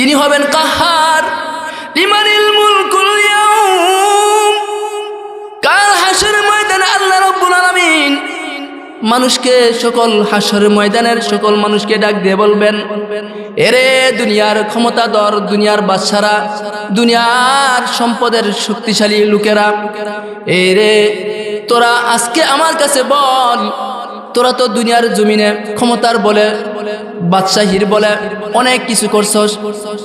তিনি হবেন কাহার। লিমানিল মুলকুল ইয়াউম। কাল হাসর ময়দানে আল্লাহ রাব্বুল আলামিন মানুষকে সকল হাসর ময়দানের সকল মানুষকে ডাক দিয়ে বলবেন, এরে দুনিয়ার ক্ষমতাধর, দুনিয়ার বাদশারা, দুনিয়ার সম্পদের শক্তিশালী লোকেরা, এরে তোরা আজকে আমার কাছে বল তোরা তো দুনিয়ার জমিনে ক্ষমতার বলে, বাদশাহীর বলে অনেক কিছু করছস।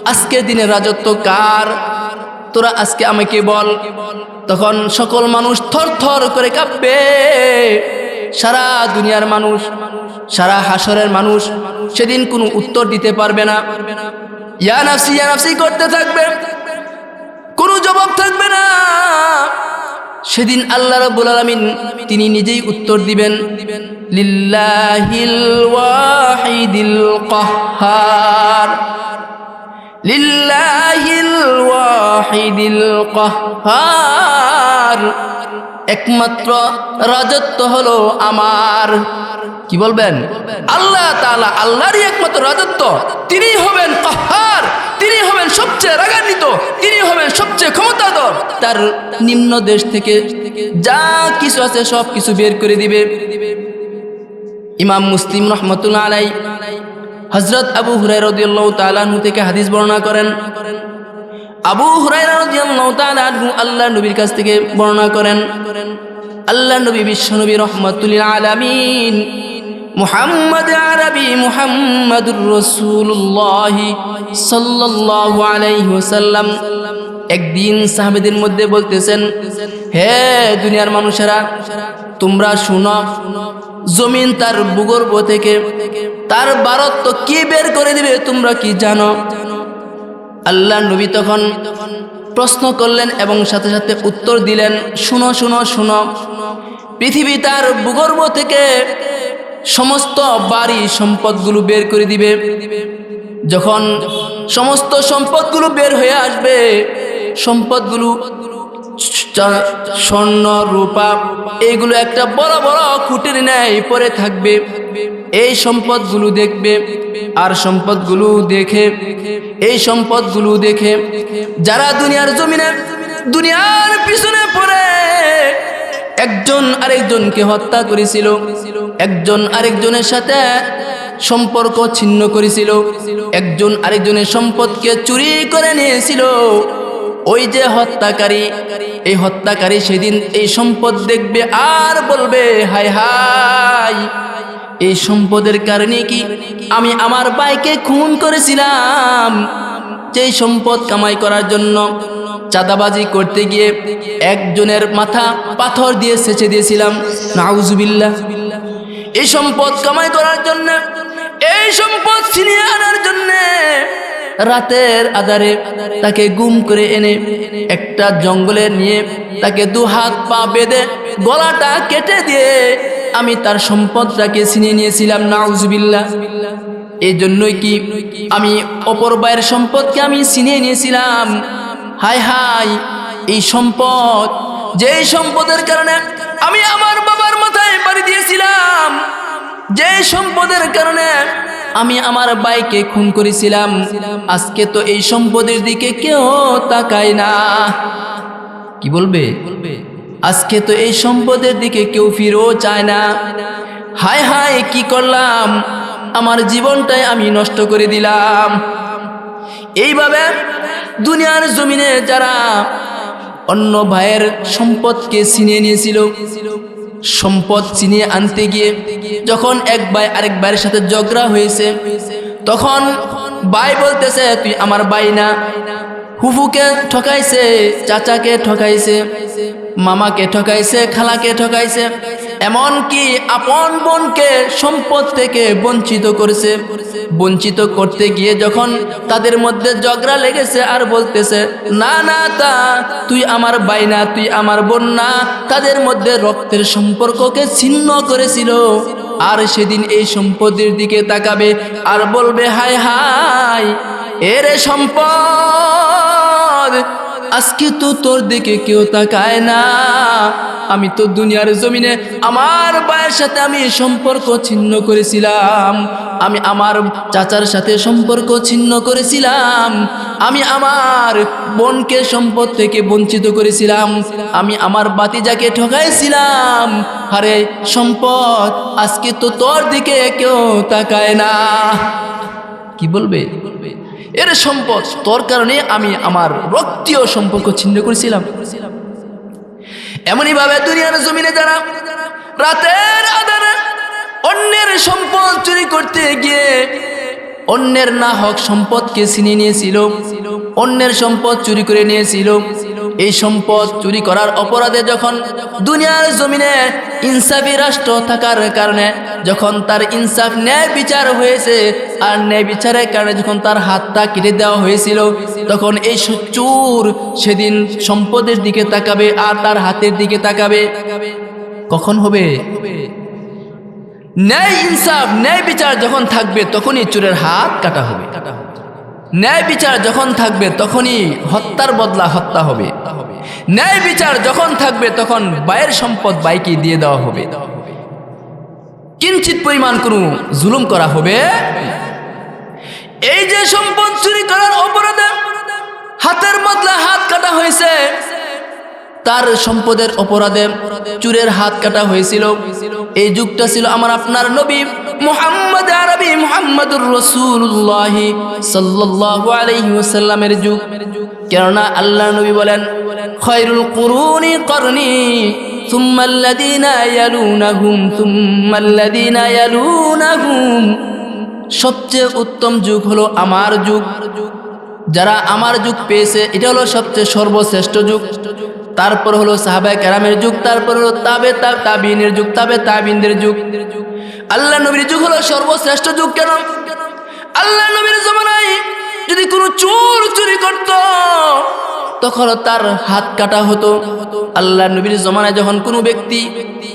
আজকে দিনে রাজত্ব কার? তোরা আজকে আমাকে বল। তখন সকল মানুষ থর থর করে কাঁপবে। সারা দুনিয়ার মানুষ, সারা হাসরের মানুষ সেদিন কোনো উত্তর দিতে পারবে না। ইয়া নাফসি ইয়া নাফসি, করতে থাকবে। কোনো জবাব থাকবে না। সেদিন আল্লাহ রাব্বুল আলামিন তিনি নিজেই উত্তর দিবেন, লিল্লাহিল ওয়াহিদিল কাহ্হার লিল্লাহিল ওয়াহিদিল কাহ্হার একমাত্র রাজত্ব হলো আমার। কি বলবেন? আল্লাহ তাআলা আল্লাহরই একমাত্র রাজত্ব তিনি হবেন কাহ্হার তিনি হবেন সবচেয়ে রাগান্বিত, তিনি হবেন সবচেয়ে ক্ষমতাধর। তার নিম্ন দেশ থেকে যা কিছু আছে সব কিছু বের করে দিবে। ইমাম মুসলিম রহমতুল্লাহ আলাই হজরত আবু হুরাই রদিয়াল্লাহু তাআলাহু থেকে হাদিস বর্ণনা করেন। আবু হুরাইরা রাদিয়াল্লাহু তাআলা আনহু আল্লাহর নবীর কাছ থেকে বর্ণনা করেন। আল্লাহ নবী বিশ্বনবী রহমাতুল আলামিন। মুহাম্মদ আরবি মুহাম্মাদুর রাসূলুল্লাহ সাল্লাল্লাহু আলাইহি ওয়াসাল্লাম। একদিন সাহাবেদের মধ্যে বলতেছেন, হে দুনিয়ার মানুষেরা, তোমরা শুনো, জমিন তার ভূগর্ভ থেকে তার বারত্ব কি বের করে দিবে তোমরা কি জানো? আল্লাহ নবী তখন প্রশ্ন করলেন এবং সাথে সাথে উত্তর দিলেন, শুনো শুনো শুনো, পৃথিবী তার ভূগর্ভ থেকে সমস্ত বাড়ি সম্পদগুলো বের করে দিবে। যখন সমস্ত সম্পদগুলো বের হয়ে আসবে, সম্পদগুলো স্বর্ণ, রূপা এইগুলো একটা বড় বড় খুঁটির ন্যায় পরে থাকবে। এই সম্পদগুলো দেখবে আর সম্পদগুলো দেখে, এই সম্পদগুলো দেখে যারা দুনিয়ার জমিনে, দুনিয়ার পিছনে আরেকজনকে হত্যা করেছিল। একজন আরেকজনের সাথে সম্পর্ক ছিন্ন করেছিল। একজন আরেকজনের সম্পদকে চুরি করে নিয়েছিল। ওই যে হত্যাকারী, এই হত্যাকারী সেদিন এই সম্পদ দেখবে আর বলবে হাই হাই এই সম্পদের কারণে কি আমি আমার বাইকে খুন করেছিলাম? যেই সম্পদ কামাই করার জন্য চাঁদাবাজি করতে গিয়ে একজনের মাথা পাথর দিয়ে সেচে দিয়েছিলাম। নাউজুবিল্লাহ। এই সম্পদ কামাই করার জন্য, এই সম্পদ ছিনিয়ে আনার জন্য রাতের আধারে তাকে গুম করে এনে একটা জঙ্গলে নিয়ে তাকে দু হাত পা বেঁধে গলাটা কেটে দিয়ে আমি তার সম্পদটাকে ছিনিয়ে নিয়েছিলাম। নাউজুবিল্লাহ। এই জন্যই কি আমি অপর ভাইয়ের সম্পদকে আমি ছিনিয়ে নিয়েছিলাম? হাই হাই, এই সম্পদ যে সম্পদের কারণে আমি আমার বাবার মাথায় বাড়ি দিয়েছিলাম যে সম্পদের কারণে আমি আমার বাইকে খুন করেছিলাম, আজকে তো এই সম্পদের দিকে কেউ তাকায় না। কি বলবে? আজকে তো এই সম্পদের দিকে কেউ ফিরেও চায় না। হায় হায় কি করলাম? আমার জীবনটাই আমি নষ্ট করে দিলাম। এইভাবে দুনিয়ার জমিনে যারা অন্য ভাইয়ের সম্পদকে ছিনিয়ে নিয়েছিল, সম্পদ ছিনিয়ে আনতে গিয়ে যখন এক ভাই আরেক ভাইয়ের সাথে ঝগড়া হয়েছে, তখন ভাই বলতেছে, তুই আমার ভাই না। হুফুকে ঠকাইছে, চাচাকে ঠকাইছে, মামাকে ঠকাইছে, খালাকে ঠকাইছে। এমনকি আপন বোনকে সম্পদ থেকে বঞ্চিত করেছে। বঞ্চিত করতে গিয়ে যখন তাদের মধ্যে ঝগড়া লেগেছে আর বলতেছে, না না, তা তুই আমার ভাই না, তুই আমার বোন না। তাদের মধ্যে রক্তের সম্পর্ককে ছিন্ন করেছিল। আর সেদিন এই সম্পদের দিকে তাকাবে আর বলবে, হায় হায়, এরে সম্পদ আজকে তো তোর দিকে কেউ তাকায় না। আমি তো দুনিয়ার জমিনে আমার ভাইয়ের সাথে আমি সম্পর্ক ছিন্ন করেছিলাম। আমি আমার চাচার সাথে সম্পর্ক ছিন্ন করেছিলাম। আমি আমার বোনকে সম্পদ থেকে বঞ্চিত করেছিলাম। আমি আমার বাতিজাকে ঠকাইছিলাম। আরে, সম্পদ, আজকে তো তোর দিকে কেউ তাকায় না। কি বলবে বলবে? এর সম্পদ তোর কারণে আমি আমার রক্তীয় সম্পর্ক ছিন্ন করেছিলাম। এমনই ভাবে দুনিয়ার জমিনে যারা রাতের আধারে অন্যের সম্পদ চুরি করতে গিয়ে অন্যের না হক সম্পদকে ছিনিয়ে নিয়েছিল, অন্যের সম্পদ চুরি করে নিয়েছিল এই সম্পদ চুরি করার অপরাধে যখন দুনিয়ার জমিনে ইনসাফি রাষ্ট্র থাকার কারণে যখন তার ইনসাফ ন্যায় বিচার হয়েছে আর ন্যায় বিচারের কারণে যখন তার হাতটা কেটে দেওয়া হয়েছিল, তখন এই চোর সেদিন সম্পদের দিকে তাকাবে আর তার হাতের দিকে তাকাবে। কখন হবে? ন্যায় ইনসাফ, ন্যায় বিচার যখন থাকবে, তখনই চোরের হাত কাটা হবে কাটা হবে। ন্যায় বিচার যখন থাকবে, তখনই হত্যার বদলা হত্যা হবে। ন্যায় বিচার যখন থাকবে, তখন বাইয়ের সম্পদ বাইকে দিয়ে দেওয়া হবে। কিঞ্চিত পরিমাণ কোনো জুলুম করা হবে। এই যে সম্পদ চুরি করার অপরাধে, হাতের বদলা হাত কাটা হয়েছে। তার সম্পদের অপরাধে চুরের হাত কাটা হয়েছিল। এই যুগটা ছিল আমার আপনার নবী। মুহাম্মদ আরবি মুহাম্মদুর রসুল্লাহ সাল্লাল্লাহু আলাইহি ওয়াসাল্লামের যুগ কেননা আল্লাহ নবী বলেন খয়রুল কুরুনি করনি ثم الذين يلونهم ثم الذين يلونهم সবচেয়ে উত্তম যুগ হলো আমার যুগ যারা আমার যুগ পেয়েছে এটা হলো সবচেয়ে সর্বশ্রেষ্ঠ যুগ তারপর হলো সাহাবায় কেরামের যুগ তারপর হলো তাবে তা- তাবিনের যুগ তাবে তাবিনদের যুগ আল্লাহ নবীর যুগ হলো সর্বশ্রেষ্ঠ যুগ কেন? আল্লাহ নবীর জমানায় যদি কোনো চোর চুরি করত তখন তার হাত কাটা হতো। আল্লাহ নবীর জমানায় যখন কোনো ব্যক্তি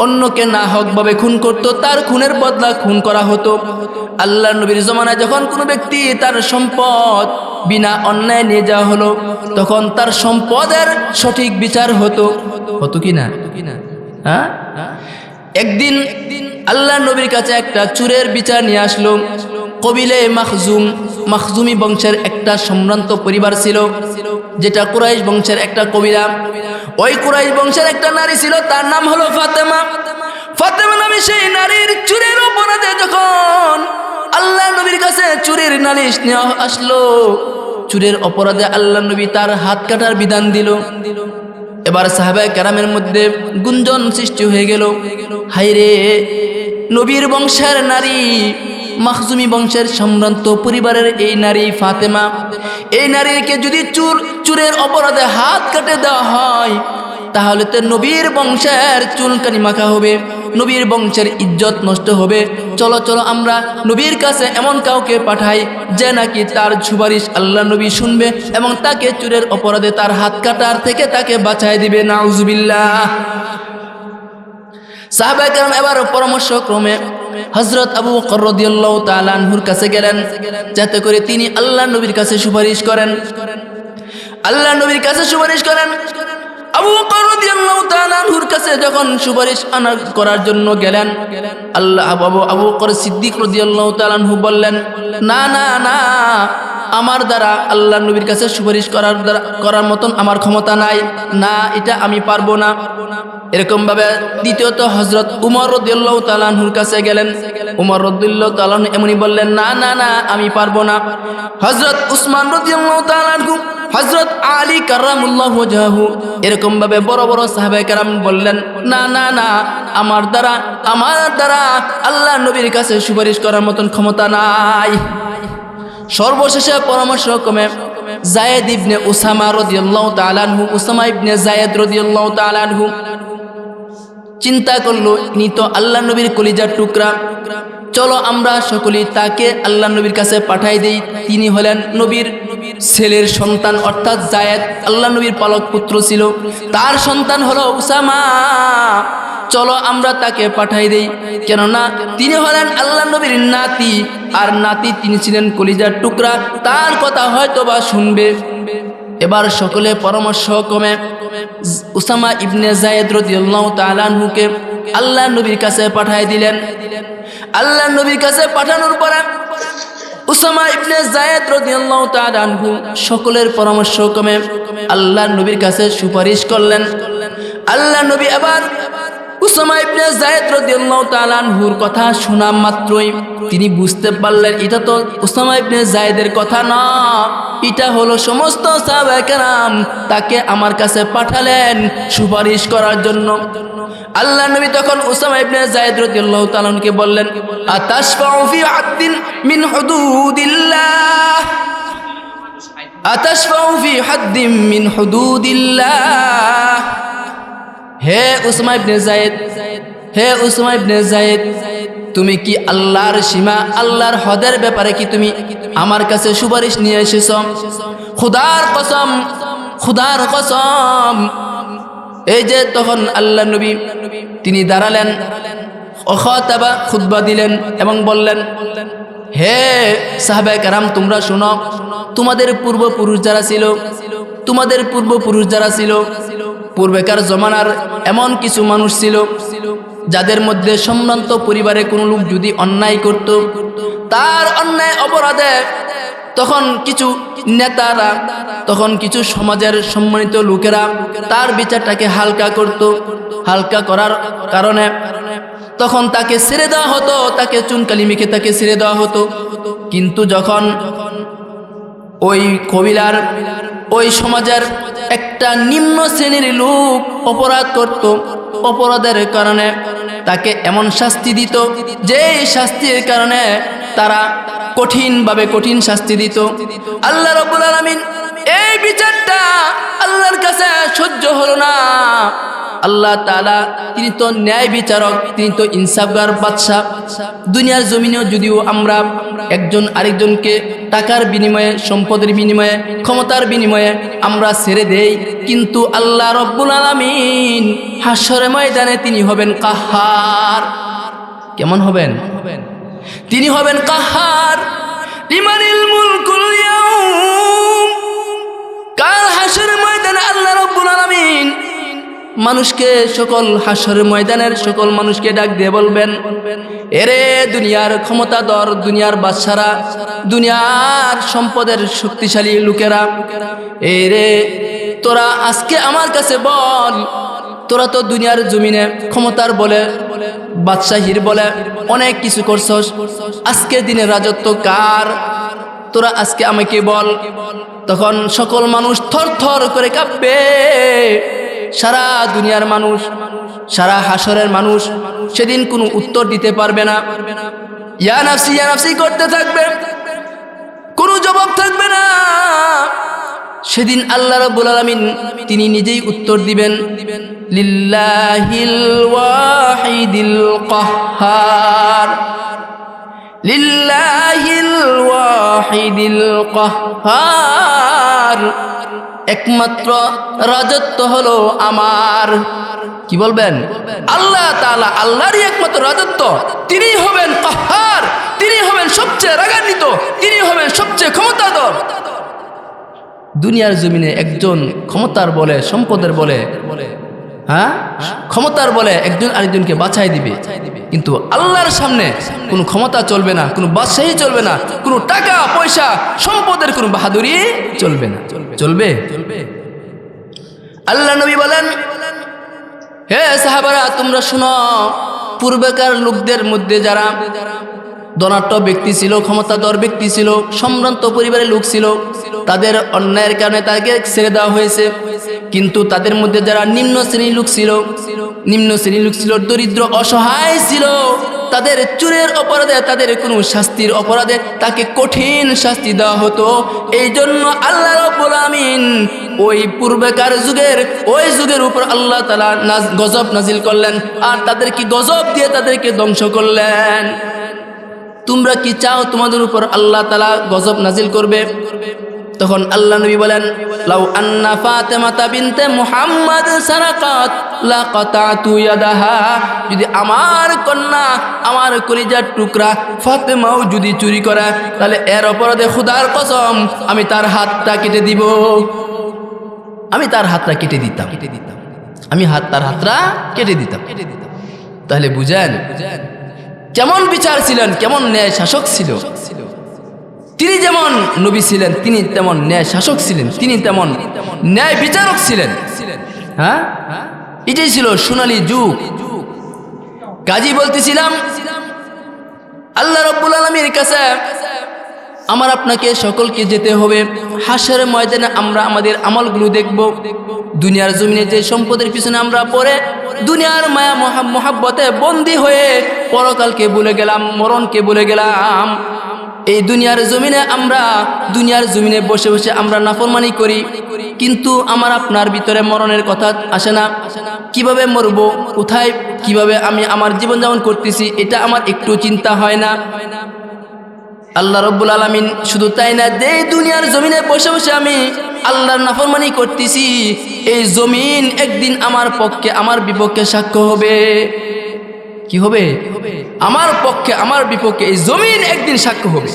অন্যকে না হকভাবে খুন করত, তার খুনের বদলা খুন করা হতো। আল্লাহ নবীর জমানায় যখন কোনো ব্যক্তি তার সম্পদ বিনা অন্যায় নিয়ে যাওয়া হলো, তখন তার সম্পদের সঠিক বিচার হতো। হতো কি না? হ্যাঁ? একদিন আল্লাহ নবীর কাছে একটা চুরের বিচার নিয়ে আসলো। কবিলে মাখজুম, মাখজুমি বংশের একটা সম্ভ্রান্ত পরিবার ছিল, যেটা কুরাইশ বংশের একটা কবিরা। ওই কুরাইশ বংশের একটা নারী ছিল, তার নাম হলো ফাতেমা। ফাতেমা নামে সেই নারীর চুরের অপরাধে যখন আল্লাহ নবীর কাছে চুরির নালিশ নেওয়া আসলো, চুরের অপরাধে আল্লাহ নবী তার হাত কাটার বিধান দিল। এবার সাহাবায় কেরামের মধ্যে গুঞ্জন সৃষ্টি হয়ে গেল। হাইরে নবীর বংশের নারী মাহজুমি বংশের সম্ভ্রান্ত পরিবারের এই নারী ফাতেমা, এই নারীকে যদি চুর, চুরের অপরাধে হাত কাটে দেওয়া হয় তাহলে তো নবীর বংশের চুলকানি মাখা হবে, নবীর বংশের ইজ্জত নষ্ট হবে। চলো চলো আমরা নবীর কাছে এমন কাউকে পাঠাই যে নাকি তার সুপারিশ আল্লাহ নবী শুনবে এবং তাকে চুরের অপরাধে তার হাত কাটার থেকে তাকে বাঁচাই দিবে। নাউজুবিল্লাহ। সাহাবাহাম এবার পরামর্শ ক্রমে হজরত আবু বকর রাদিয়াল্লাহু তাআলা আনহুর কাছে গেলেন, যাতে করে তিনি আল্লাহ নবীর কাছে সুপারিশ করেন। আল্লাহ নবীর কাছে সুপারিশ করেন আবু বকর রাদিয়াল্লাহু তাআলা আনহুর কাছে যখন সুপারিশ আনা করার জন্য গেলেন, আল্লাহ আবু আবু বকর সিদ্দিক রাদিয়াল্লাহু তাআলাহু বললেন, না না না আমার দ্বারা আল্লাহ নবীর কাছে সুপারিশ করার দ্বারা করার মতন আমার ক্ষমতা নাই। না, এটা আমি পারব না। এরকম ভাবে দ্বিতীয়ত হজরত উমর রদুল্লাহ কাছে গেলেন। উমর রদুল্লাহ তালান এমনই বললেন, না না না, আমি পারব না। হজরত উসমান রদুল্লাহ হজরত আলী কারামুল্লাহ এরকম ভাবে বড় বড় সাহাবে কারাম বললেন, না না না, আমার দ্বারা আমার দ্বারা আল্লাহ নবীর কাছে সুপারিশ করার মতন ক্ষমতা নাই। সর্বশেষে পরামর্শ কমে জায়েদ ইবনে উসামা রদিয়াল্লাহ তালানহু উসামা ইবনে জায়েদ রদিয়াল্লাহ তালানহু চিন্তা করল ইনি তো আল্লাহ নবীর কলিজার টুকরা। চলো আমরা সকলেই তাকে আল্লাহ নবীর কাছে পাঠাই দিই। তিনি হলেন নবীর ছেলের সন্তান, অর্থাৎ জায়েদ, আল্লাহ নবীর পালক পুত্র ছিল। তার সন্তান হলো উসামা। চলো আমরা তাকে পাঠাই দেই। কেননা তিনি হলেন আল্লাহ নবীর নাতি, আর নাতি তিনি ছিলেন কলিজার টুকরা। তার কথা হয়তো বা শুনবে। এবার সকলে পরামর্শ কমে উসামা ইবনে জায়েদ রাদিয়াল্লাহু তাআলা আনহুকে আল্লাহ নবীর কাছে পাঠাই দিলেন। আল্লাহ নবীর কাছে পাঠানোর পরে উসামা ইবনে জায়েদ রাদিয়াল্লাহু তাআলা আনহু সকলের পরামর্শ ক্রমে আল্লাহ নবীর কাছে সুপারিশ করলেন। আল্লাহ নবী আবার উসামা ইবনে জায়েদ রাদিয়াল্লাহু তাআলা আনহুর কথা শোনা মাত্রই তিনি বুঝতে পারলেন, এটা তো উসামা ইবনে জায়েদের কথা না। এটা হলো সমস্ত সাহাবায়ে কেরাম তাকে আমার কাছে পাঠালেন সুপারিশ করার জন্য। আল্লাহ নবী তখন উসামা ইবনে জায়েদ রাদিয়াল্লাহু তাআলা আনহুকে বললেন, আতাশফাউ ফি আদ্দিন মিন হুদুদিল্লাহ? আতাশফাউ ফি হাদ্দিন মিন হুদুদিল্লাহ? হে উসমা ইবনে জায়েদ হে উসমা ইবনে জায়েদ তুমি কি আল্লাহর সীমা, আল্লাহর হদের ব্যাপারে কি তুমি আমার কাছে সুপারিশ নিয়ে এসেছ? খুদার কসম খুদার কসম। এই যে তখন আল্লাহ নবী, তিনি দাঁড়ালেন, অখতাবা খুতবা দিলেন এবং বললেন, হে সাহাবে কারাম, তোমরা শোনো, তোমাদের পূর্বপুরুষ যারা ছিল, তোমাদের পূর্বপুরুষ যারা ছিল পূর্বেকার জমানার এমন কিছু মানুষ ছিল, যাদের মধ্যে সম্ভ্রান্ত পরিবারে কোনো লোক যদি অন্যায় করত, তার অন্যায় অপরাধে তখন কিছু নেতারা, তখন কিছু সমাজের সম্মানিত লোকেরা তার বিচারটাকে হালকা করত। হালকা করার কারণে তখন তাকে ছেড়ে দেওয়া হতো, তাকে চুনকালি মেখে তাকে ছেড়ে দেওয়া হতো। কিন্তু যখন ওই কবিলার ওই সমাজের একটা নিম্ন শ্রেণির লোক অপরাধ করত। অপরাধের কারণে তাকে এমন শাস্তি দিত যে শাস্তির কারণে তারা কঠিনভাবে কঠিন শাস্তি দিত। আল্লাহ রবুল আলামিন এই বিচারটা আল্লাহর কাছে সহ্য হলো না। আল্লাহ তালা তিনি তো ন্যায় বিচারক, তিনি তো ইনসাফগার বাদশাহ। দুনিয়ার জমিনেও যদিও আমরা একজন আরেকজনকে টাকার বিনিময়ে, সম্পদের বিনিময়ে, ক্ষমতার বিনিময়ে আমরা ছেড়ে দেই, কিন্তু আল্লাহ রব্বুল আলমিন হাসরে ময়দানে তিনি হবেন কাহার। কেমন হবেন? তিনি হবেন কাহার। লিমানিল মুলকুল ময়দানে আল্লাহ রব্বুল আলামিন মানুষকে সকল হাসরের ময়দানের সকল মানুষকে ডাক দিয়ে বলবেন, এরে দুনিয়ার ক্ষমতাধর, দুনিয়ার বাদশারা, দুনিয়ার সম্পদের শক্তিশালী লোকেরা, এরে তোরা আজকে আমার কাছে বল, তোরা তো দুনিয়ার জমিনে ক্ষমতার বলে, বাদশাহীর বলে অনেক কিছু করছস, আজকের দিনে রাজত্ব কার? তোরা আজকে আমাকে বল। তখন সকল মানুষ থর থর করে কাঁপবে। সারা দুনিয়ার মানুষ, সারা হাসরের মানুষ সেদিন কোনো উত্তর দিতে পারবে না। ইয়া নাফসি ইয়া নাফসি, করতে থাকবে। কোনো জবাব থাকবে না। সেদিন আল্লাহ রাব্বুল আলামিন তিনি নিজেই উত্তর দিবেন, লিল্লাহিল ওয়াহিদিল কাহ্হার একমাত্র রাজত্ব হলো আমার। কি বলবেন? আল্লাহ তালা আল্লাহরই একমাত্র রাজত্ব। তিনি হবেন কাহ্হার তিনি হবেন সবচেয়ে রাগান্বিত, তিনি হবেন সবচেয়ে ক্ষমতাধর। দুনিয়ার জমিনে একজন ক্ষমতার বলে, সম্পদের বলে হ্যাঁ? ক্ষমতার বলে একজন আরেকজনকে বাছাই দিবে। কিন্তু আল্লাহর সামনে কোনো ক্ষমতা চলবে না, কোনো বাদশাহী চলবে না, কোনো টাকা, পয়সা, সম্পদের কোনো বাহাদুরি চলবে না। চলবে? আল্লাহ নবী বলেন, হে সাহাবারা, তোমরা শোনো, পূর্বেকার লোকদের মধ্যে যারা ধনাঢ্য ব্যক্তি ছিল, ক্ষমতাধর ব্যক্তি ছিল, সম্ভ্রান্ত পরিবারের লোক ছিল। তাদের অন্যায়ের কারণে তাকে ছেড়ে দেওয়া হয়েছে। কিন্তু তাদের মধ্যে যারা নিম্ন শ্রেণির লোক ছিল, নিম্ন শ্রেণির লোক ছিল, দরিদ্র, অসহায় ছিল, তাদের চুরের অপরাধে, তাদের কোনো শাস্তির অপরাধে তাকে কঠিন শাস্তি দেওয়া হতো। এই জন্য আল্লাহ রব্বুল আমিন ওই পূর্বেকার যুগের, ওই যুগের উপর আল্লাহ তালা গজব নাজিল করলেন। আর তাদেরকে গজব দিয়ে তাদেরকে ধ্বংস করলেন। তোমরা কি চাও তোমাদের উপর আল্লাহ তালা গজব নাজিল করবে? তখন আল্লাহ নবী বলেন, লাউ আন্না ফাতেমাতা বিনতে মুহাম্মদ সারাকাত লাকাতাতু ইয়াদাহা। যদি আমার কন্যা আমার কলিজার টুকরা ফাতেমাও যদি চুরি করে, তাহলে এর অপরাধে খুদার কসম, আমি তার হাতটা কেটে দিব। আমি তার হাতটা কেটে দিতাম। কেটে দিতাম আমি হাত তার হাতটা কেটে দিতাম। কেটে দিতাম তাহলে বুঝেন বুঝেন কেমন বিচার ছিলেন, কেমন ন্যায় শাসক ছিল। তিনি যেমন নবী ছিলেন, তিনি তেমন ন্যায় শাসক ছিলেন, তিনি তেমন ন্যায় বিচারক ছিলেন। হ্যাঁ? এটাই ছিল সোনালি যুগ। কাজী বলতেছিলাম, আল্লাহ রব্বুল আলমীর কাছে আমার আপনাকে সকলকে যেতে হবে। হাসের ময়দানে আমরা আমাদের আমলগুলো দেখব। দুনিয়ার জমিনে যে সম্পদের পিছনে আমরা পড়ে, দুনিয়ার মায়া, মহা মহাব্বতে বন্দি হয়ে পরকালকে বলে গেলাম, মরণকে বলে গেলাম। এই দুনিয়ার জমিনে আমরা, দুনিয়ার জমিনে বসে বসে আমরা নাফরমানি করি। কিন্তু আমার আপনার ভিতরে মরণের কথা আসে না। কীভাবে মরব, কোথায়, কীভাবে আমি আমার জীবনযাপন করতেছি, এটা আমার একটু চিন্তা হয় না। আল্লাহ রব্বুল আলমিন শুধু তাই না, যে দুনিয়ার জমিনে বসে বসে আমি আল্লাহর নাফরমানি করতেছি, এই জমিন একদিন আমার পক্ষে, আমার বিপক্ষে সাক্ষ্য হবে। কি হবে? আমার পক্ষে, আমার বিপক্ষে এই জমিন একদিন সাক্ষ্য হবে।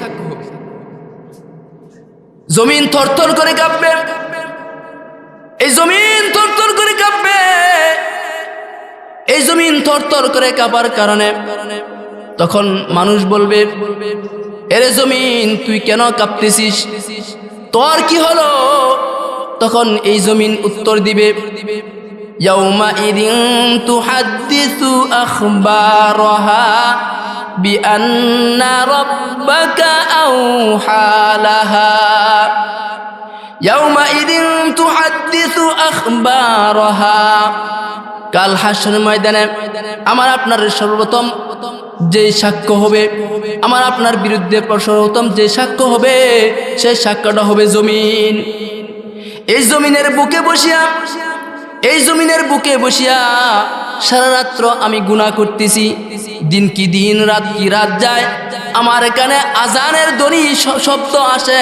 জমিন থরথর করে কাঁপবে। এই জমিন থরথর করে কাঁপবে। এই জমিন থরথর করে কাঁপার কারণে তখন মানুষ বলবে এরে জমিন তুই কেন কাঁপতেছিস তোর কি হলো তখন এই জমিন উত্তর দিবে يومئذ تحدث أخبارها بأن ربك أوحى لها يومئذ تحدث কাল হাসরের ময়দানে আমার আপনার সর্বোত্তম যে সাক্ষ্য হবে, আমার আপনার বিরুদ্ধে সর্বপ্রথম যে সাক্ষ্য হবে সেই সাক্ষ্যটা হবে জমিন। এই জমিনের বুকে বসিয়া, এই জমিনের বুকে বসিয়া সারা রাত্র আমি গুণা করতেছি। দিন কি দিন, রাত কি রাত যায়, আমার এখানে আজানের দড়ি শব্দ আসে।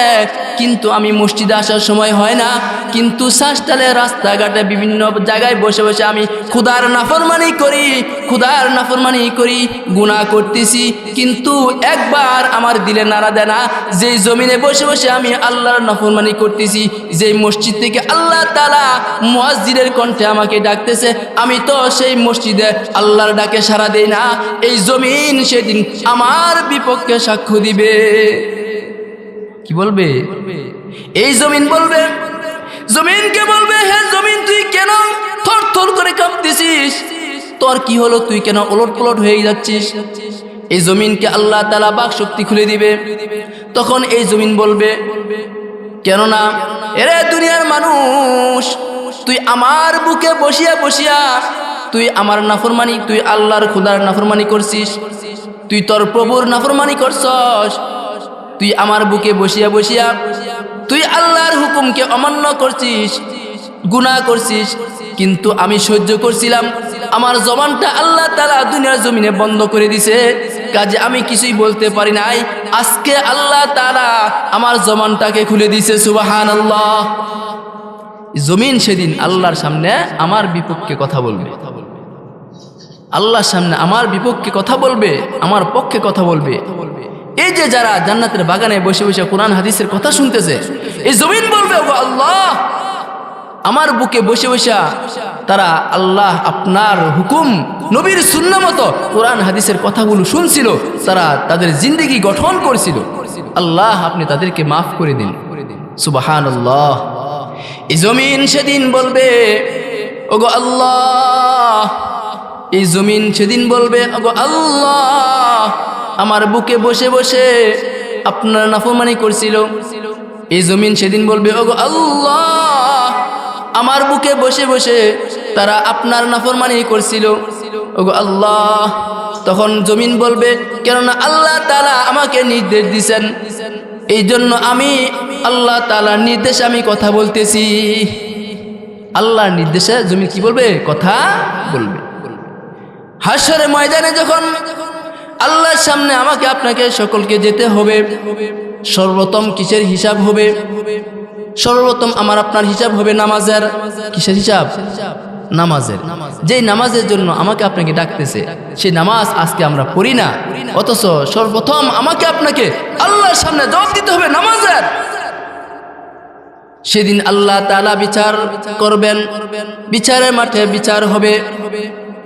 কিন্তু আমি মসজিদে আসার সময় হয় না। কিন্তু শ্বাসটালে রাস্তাঘাটে বিভিন্ন জায়গায় বসে বসে আমি ক্ষুদার নাফরমানি করি ক্ষুদার নাফরমানি করি গুণা করতেছি। কিন্তু একবার আমার দিলে নাড়া দেয় না। যে জমিনে বসে বসে আমি আল্লাহর নাফরমানি করতেছি যে মসজিদ থেকে আল্লাহ তালা মসজিদের কণ্ঠে আমাকে ডাকতেছে, আমি তো সেই মসজিদে আল্লাহর ডাকে সারা দেই না। এই জমিন সেদিন আমার বিপক্ষে সাক্ষ্য দিবে। কি বলবে? এই জমিন বলবে জমিনকে বলবে, হে জমিন, তুই কেন থর থর করে কাঁপতেছিস? তোর কি হলো? তুই কেন ওলট পলট হয়ে যাচ্ছিস? এই জমিনকে আল্লাহ তালা বাক শক্তি খুলে দিবে। তখন এই জমিন বলবে, কেননা, এরে দুনিয়ার মানুষ, তুই আমার বুকে বসিয়া বসিয়া তুই আমার নাফরমানি, তুই আল্লাহর খুদার নাফরমানি করছিস। তুই তোর প্রভুর নাফরমানি করছস। তুই আমার বুকে বসিয়া বসিয়া, তুই আল্লাহর হুকুমকে অমান্য করছিস, গুনাহ করছিস। কিন্তু আমি সহ্য করছিলাম। আমার জবানটা আল্লাহ তালা দুনিয়ার জমিনে বন্ধ করে দিছে। কাজে আমি কিছুই বলতে পারি নাই। আজকে আল্লাহ তালা আমার জমানটাকে খুলে দিছে সুবাহান আল্লাহ জমিন সেদিন আল্লাহর সামনে আমার বিপক্ষে কথা বলবে। আল্লাহর সামনে আমার বিপক্ষে কথা বলবে, আমার পক্ষে কথা বলবে। এই যে যারা জান্নাতের বাগানে বসে বসে কোরআন, হাদিসের কথা শুনতেছে, এই জমিন বলবে আল্লাহ! আমার বুকে বসে বসে তারা আল্লাহ আপনার হুকুম, নবীর শূন্য মতো কোরআন, হাদিসের কথাগুলো শুনছিল, তারা তাদের জিন্দগি গঠন করছিল। আল্লাহ, আপনি তাদেরকে মাফ করে দিন। সুবাহান আল্লাহ এই জমিন সেদিন বলবে, ওগো আল্লাহ! এই জমিন সেদিন বলবে আল্লাহ, আমার বুকে বসে বসে আপনার নাফরমানি করছিল। এই জমিন সেদিন বলবে, ওগো আল্লাহ, আমার বুকে বসে বসে তারা আপনার নাফরমানি করছিল। ওগো আল্লাহ, তখন জমিন বলবে, কেননা আল্লাহ তালা আমাকে নির্দেশ দিছেন। এই জন্য আমি আল্লাহ তালার নির্দেশে আমি কথা বলতেছি। আল্লাহর নির্দেশে জমিন কি বলবে? কথা বলবে। হাসরে ময়দানে যখন আল্লাহর সামনে আমাকে আপনাকে সকলকে যেতে হবে, সর্বপ্রথম কিসের হিসাব হবে? সর্বপ্রথম আমার আপনার হিসাব হবে নামাজের। কিসের হিসাব? নামাজের। যেই নামাজের জন্য আমাকে আপনাকে ডাকতেছে, সেই নামাজ আজকে আমরা পড়ি না। অথচ সর্বপ্রথম আমাকে আপনাকে আল্লাহর সামনে জবাব দিতে হবে নামাজের। সেদিন আল্লাহ তালা বিচার করবেন। বিচারের মাঠে বিচার হবে।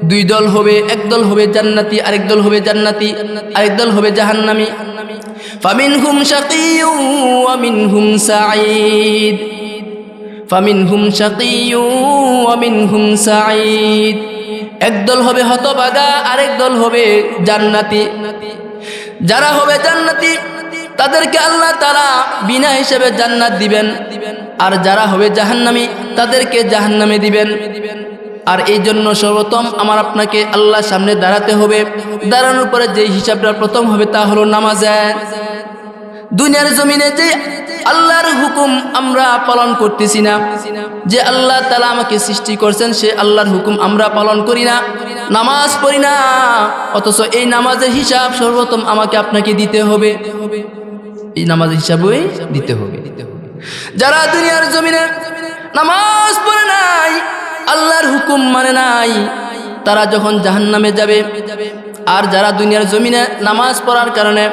দুই দল হবে, এক দল হবে জান্নাতি, আরেক দল হবে জান্নাতি, আরেক দল হবে জাহান্নামি। ফামিনহুম শাকিয়্যু ওয়া মিনহুম সাঈদ। ফামিনহুম শাকিয়্যু ওয়া মিনহুম সাঈদ। একদল হবে হতভাগা আরেক দল হবে জান্নাতি। যারা হবে জান্নাতি, তাদেরকে আল্লাহ তারা বিনা হিসেবে জান্নাত দিবেন। আর যারা হবে জাহান্নামি, তাদেরকে জাহান্নামে দিবেন। আর এই জন্য সর্বপ্রথম আমার আপনাকে আল্লাহর সামনে দাঁড়াতে হবে। দাঁড়ানোর পরে যে হিসাবটা প্রথম হবে তা হলো নামাজে। দুনিয়ার জমিনে যে আল্লাহর হুকুম আমরা পালন করতেছি না, যে আল্লাহ তালা আমাকে সৃষ্টি করছেন সে আল্লাহর হুকুম আমরা পালন করি না, নামাজ পড়ি না। অথচ এই নামাজের হিসাব সর্বপ্রথম আমাকে আপনাকে দিতে হবে। এই নামাজের হিসাবই দিতে হবে। যারা দুনিয়ার জমিনে নামাজ পড়ে নাই আল্লাহর হুকুম মানে নাই। তারা যখন জাহান্নামে যাবে, আর যারা দুনিয়ার জমিনে নামাজ পড়ার কারণে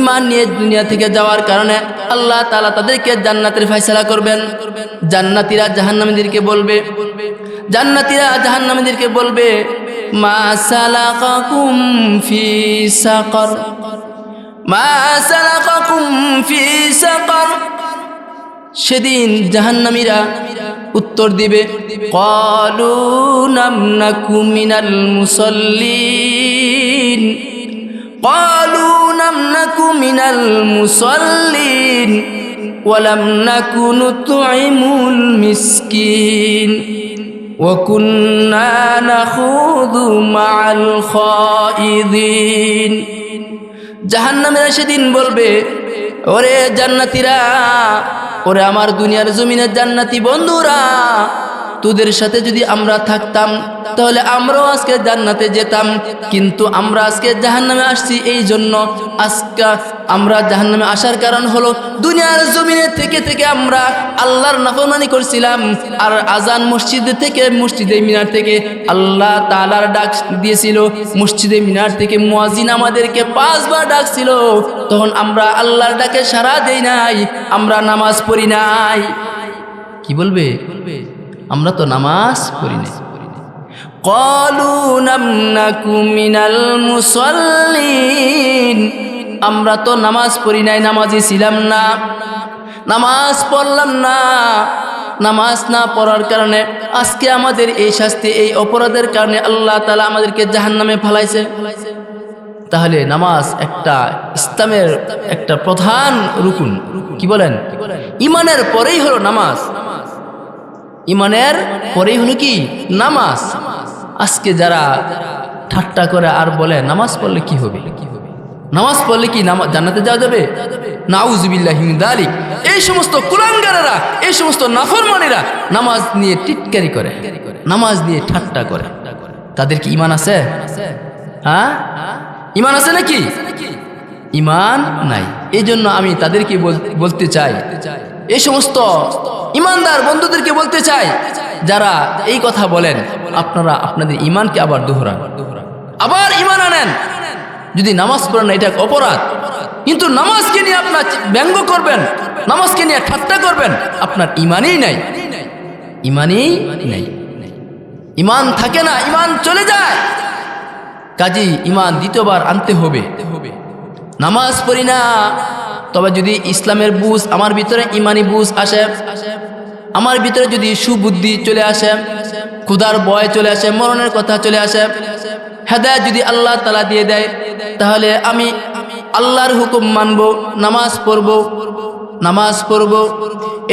ইমান নিয়ে দুনিয়া থেকে যাওয়ার কারণে, আল্লাহ তালা তাদেরকে জান্নাতের ফয়সালা করবেন। জান্নাতিরা জাহান্নামীদেরকে বলবে, জান্নাতিরা জাহান্নামীদেরকে বলবে, মা মা সেদিন জাহান্নামীরা উত্তর দিবে কলু নামনাকু মিনাল মুসল্লিন কলু নামনাকু মিনাল মুসল্লিন ولم نكن نطعم المسكين وكنا نخوض مع الخائضين জাহান্নামেরা সেদিন বলবে ওরে জান্নাতিরা ওরে আমার দুনিয়ার জমিনের জান্নাতি বন্ধুরা তোদের সাথে যদি আমরা থাকতাম, তাহলে আমরাও আজকে জান্নাতে যেতাম। কিন্তু আমরা আজকে জাহান্নামে আসছি এই জন্য আজকে আমরা জাহান্নামে আসার কারণ হলো, দুনিয়ার জমিনে থেকে থেকে আমরা আল্লাহর নাফরমানি করছিলাম আর আজান মসজিদে থেকে মসজিদে মিনার থেকে আল্লাহ তালার ডাক দিয়েছিল। মসজিদে মিনার থেকে মুয়াজিন আমাদেরকে পাঁচবার ডাকছিল। তখন আমরা আল্লাহর ডাকে সারা দেই নাই, আমরা নামাজ পড়ি নাই। কি বলবে? আমরা তো নামাজ পড়ি না আমরা তো নামাজ পড়ি নাই, নামাজি ছিলাম না। নামাজ পড়লাম না। নামাজ না পড়ার কারণে আজকে আমাদের এই শাস্তি, এই অপরাধের কারণে আল্লাহ তালা আমাদেরকে জাহান নামে ফেলাইছে। তাহলে নামাজ একটা ইসলামের একটা প্রধান রুকুন। কি বলেন? ইমানের পরেই হলো নামাজ। ইমানের পরেই হলো কি? নামাজ। আজকে যারা ঠাট্টা করে আর বলে, নামাজ পড়লে কি হবে? নামাজ পড়লে কি জান্নাতে যাওয়া যাবে? নাউজুবিল্লাহিমিদালিক এই সমস্ত কুলাঙ্গারেরা, এই সমস্ত নাফরমানেরা নামাজ নিয়ে টিটকারি করে, নামাজ নিয়ে ঠাট্টা করে। তাদের কি ইমান আছে? হ্যাঁ? ইমান আছে নাকি? ইমান নাই। এই জন্য আমি তাদেরকে বলতে চাই এই সমস্ত ইমানদার বন্ধুদেরকে বলতে চাই, যারা এই কথা বলেন, আপনারা আপনাদের ইমানকে আবার দোহরান। আবার ইমান আনেন। যদি নামাজ পড়েন, এটা অপরাধ। কিন্তু নামাজকে নিয়ে আপনার ব্যঙ্গ করবেন, নামাজকে নিয়ে ঠাট্টা করবেন, আপনার ইমানই নাই। ইমানই নাই। ইমান থাকে না ইমান চলে যায়। কাজী ইমান দ্বিতীয়বার আনতে হবে। নামাজ পড়ি না তবে যদি ইসলামের বুঝ আমার ভিতরে ইমানি বুঝ আসে, আমার ভিতরে যদি সুবুদ্ধি চলে আসে, ক্ষুধার বয় চলে আসে, মরণের কথা চলে আসে হেদায় যদি আল্লাহ তালা দিয়ে দেয়, তাহলে আমি আল্লাহর হুকুম মানব, নামাজ পড়ব নামাজ পড়ব।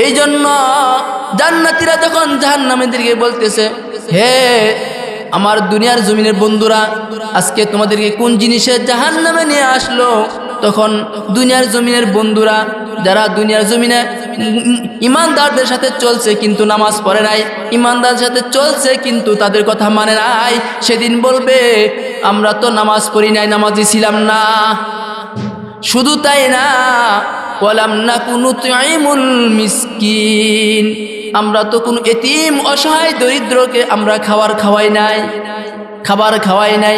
এই জন্য জান্নাতিরা যখন জাহান্নামীদেরকে বলতেছে, হে আমার দুনিয়ার জমিনের বন্ধুরা, আজকে তোমাদেরকে কোন জিনিসের জাহান নামে নিয়ে আসলো? তখন দুনিয়ার জমিনের বন্ধুরা, যারা দুনিয়ার জমিনে ইমানদারদের সাথে চলছে কিন্তু নামাজ পড়ে নাই ইমানদারদের সাথে চলছে কিন্তু তাদের কথা মানে নাই, সেদিন বলবে, আমরা তো নামাজ পড়ি নাই, নামাজি ছিলাম না। শুধু তাই না বলাম না কোনো তাইমুল মিসকিন। আমরা তো কোনো এতিম অসহায় দরিদ্রকে আমরা খাবার খাওয়াই নাই, খাবার খাওয়াই নাই।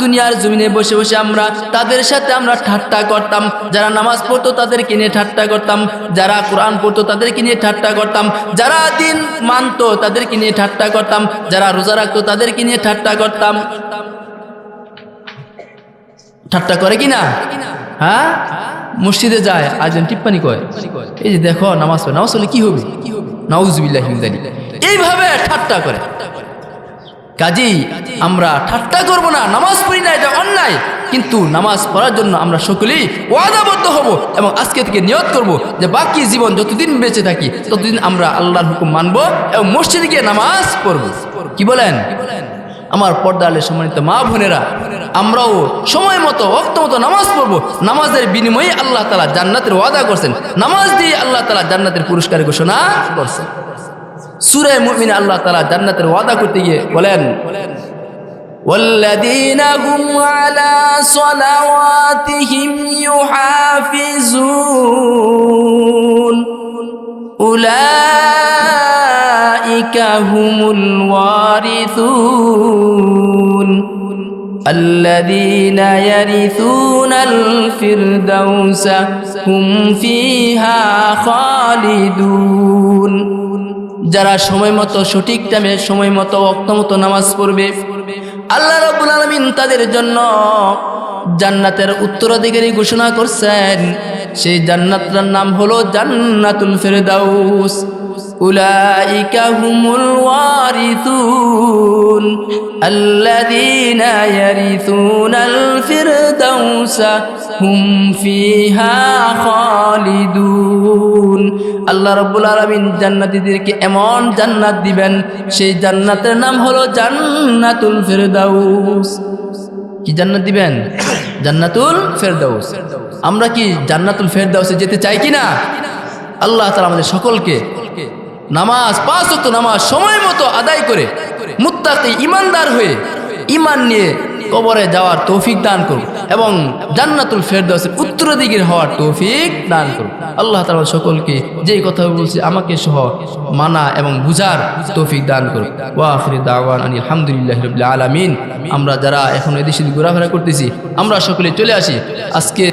দুনিয়ার জমিনে বসে বসে আমরা তাদের সাথে আমরা ঠাট্টা করতাম। যারা নামাজ পড়তো তাদেরকে নিয়ে ঠাট্টা করতাম। যারা কোরআন পড়তো তাদেরকে নিয়ে ঠাট্টা করতাম। যারা দিন মানতো তাদেরকে নিয়ে ঠাট্টা করতাম। যারা রোজা রাখতো তাদেরকে নিয়ে ঠাট্টা করতাম। ঠাট্টা করে কি না? হ্যাঁ? মসজিদে যায় আজন টিপ্পানি কয়, এই যে দেখো, নামাজ নামাজ পড়লে কি হবে? নাউজবিল্লাহ এইভাবে ঠাট্টা করে। কাজেই আমরা ঠাট্টা করব না, নামাজ পড়ি না, এটা অন্যায়। কিন্তু নামাজ পড়ার জন্য আমরা সকলেই ওয়াদাবদ্ধ হব এবং আজকে থেকে নিয়ত করব যে বাকি জীবন যতদিন বেঁচে থাকি, ততদিন আমরা আল্লাহর হুকুম মানব এবং মসজিদে গিয়ে নামাজ পড়ব। কি বলেন? আমার পর্দা পর্দালে সম্মানিত মা বোনেরা, আমরাও সময় মতো অক্ত মতো নামাজ পড়ব। নামাজের বিনিময়ে আল্লাহ তালা জান্নাতের ওয়াদা করছেন। নামাজ দিয়ে আল্লাহ তালা জান্নাতের পুরস্কার ঘোষণা করছেন। সুরে মুমিনে আল্লাহ তালা জান্নাতের ওয়াদা করতে গিয়ে বলেন والذين هم على صلواتهم يحافظون أولئك هم الوارثون الذين يرثون الفردوس هم فيها خالدون যারা সময় মতো সঠিক টাইমে সময় মতো অক্ত মতো নামাজ পড়বে, আল্লাহ রব্বুল আলমিন তাদের জন্য জান্নাতের উত্তরাধিকারী ঘোষণা করছেন। সেই জান্নাতটার নাম হলো জান্নাতুল ফেরদাউস। হুম ফিহা খালিদুন। আল্লাহ রাব্বুল আলামিন জান্নাতীদেরকে এমন জান্নাত দিবেন সেই জান্নাতের নাম হলো জান্নাতুল ফেরদাউস। কি জান্নাত দিবেন? জান্নাতুল ফেরদাউস। আমরা কি জান্নাতুল ফেরদাউসে যেতে চাই কি না আল্লাহ তাআলা আমাদের সকলকে নামাজ পাঁচ নামাজ সময় মতো আদায় করে মুত্তাকি ইমানদার হয়ে ইমান নিয়ে কবরে যাওয়ার তৌফিক দান করুন এবং জান্নাতুল ফেরদাউসের উত্তরাধিকার হওয়ার তৌফিক দান করুন। আল্লাহ তালা সকলকে যেই কথা বলছে আমাকে সহ মানা এবং বুঝার তৌফিক দান করুন ওয়াফরি দাওয়ান আনি আলহামদুলিল্লাহ রবিল্লা আলামিন। আমরা যারা এখন এদেশে ঘোরাফেরা করতেছি, আমরা সকলে চলে আসি আজকে